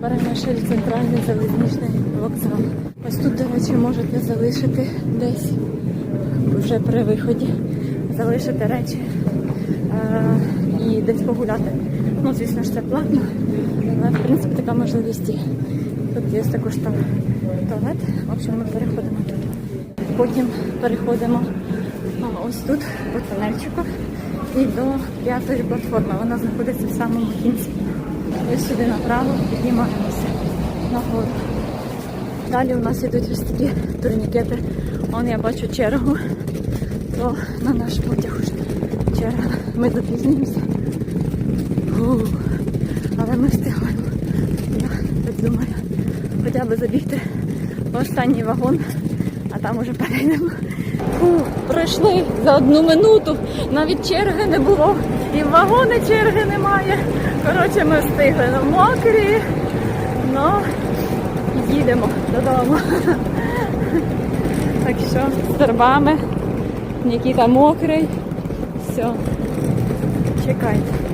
Перемишель центральний залізничний вокзал. Ось тут, до речі, можете залишити десь вже при виході. Залишити речі е, і десь погуляти. Ну, звісно ж, це платно, але в принципі така можливість. Тут є також там туалет. В общем, ми переходимо тут. Потім переходимо ось тут, по тунельчику, і до п'ятої платформи. Вона знаходиться в самому кінці. Ось сюди направо піднімаємося нагору. Далі у нас йдуть ось такі турнікети. Вон я бачу чергу, то на наш потяг уже черга. Ми запізнюємося. Фу. Але ми встигаємо. Я так думаю, хоча б забігти в останній вагон, а там уже перейдемо. Фу, пройшли за одну минуту. Навіть черги не було. І в вагони черги немає. Коротше, ми встигли. Ну, мокрі. Ну, їдемо додому. Так що з торбами. Нікіта мокрий. Все. Чекайте.